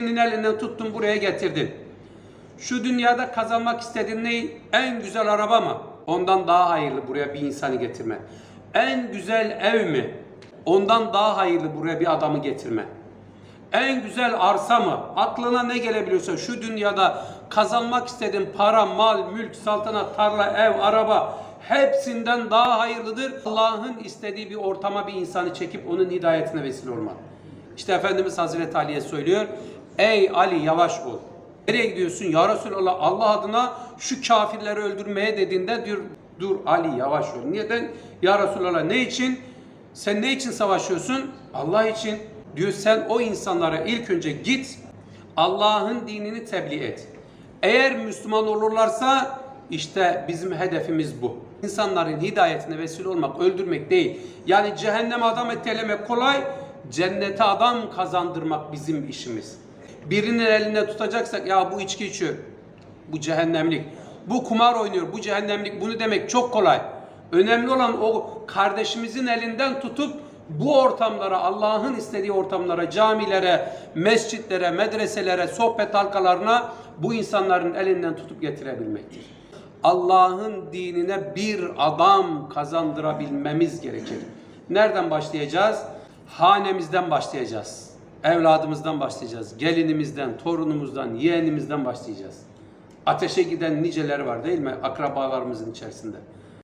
Senin elinden tuttun buraya getirdin. Şu dünyada kazanmak istediğin ne? En güzel araba mı? Ondan daha hayırlı buraya bir insanı getirme. En güzel ev mi? Ondan daha hayırlı buraya bir adamı getirme. En güzel arsa mı? Aklına ne gelebiliyorsa şu dünyada kazanmak istediğin para, mal, mülk, saltanat, tarla, ev, araba hepsinden daha hayırlıdır. Allah'ın istediği bir ortama bir insanı çekip onun hidayetine vesile olmak. İşte Efendimiz Hazreti Ali'ye söylüyor. Ey Ali yavaş ol. Nereye gidiyorsun? Ya Resulallah Allah adına şu kafirleri öldürmeye dediğinde diyor dur Ali yavaş ol. Neden? Ya Resulallah ne için? Sen ne için savaşıyorsun? Allah için. Diyor sen o insanlara ilk önce git Allah'ın dinini tebliğ et. Eğer Müslüman olurlarsa işte bizim hedefimiz bu. İnsanların hidayetine vesile olmak, öldürmek değil. Yani cehenneme adam etelemek kolay, cennete adam kazandırmak bizim işimiz. Birinin elinde tutacaksak ya bu içki içiyor, bu cehennemlik. Bu kumar oynuyor, bu cehennemlik. Bunu demek çok kolay. Önemli olan o kardeşimizin elinden tutup bu ortamlara, Allah'ın istediği ortamlara, camilere, mescitlere, medreselere, sohbet halkalarına bu insanların elinden tutup getirebilmektir. Allah'ın dinine bir adam kazandırabilmemiz gerekir. Nereden başlayacağız? Hanemizden başlayacağız. Evladımızdan başlayacağız. Gelinimizden, torunumuzdan, yeğenimizden başlayacağız. Ateşe giden niceler var değil mi? Akrabalarımızın içerisinde.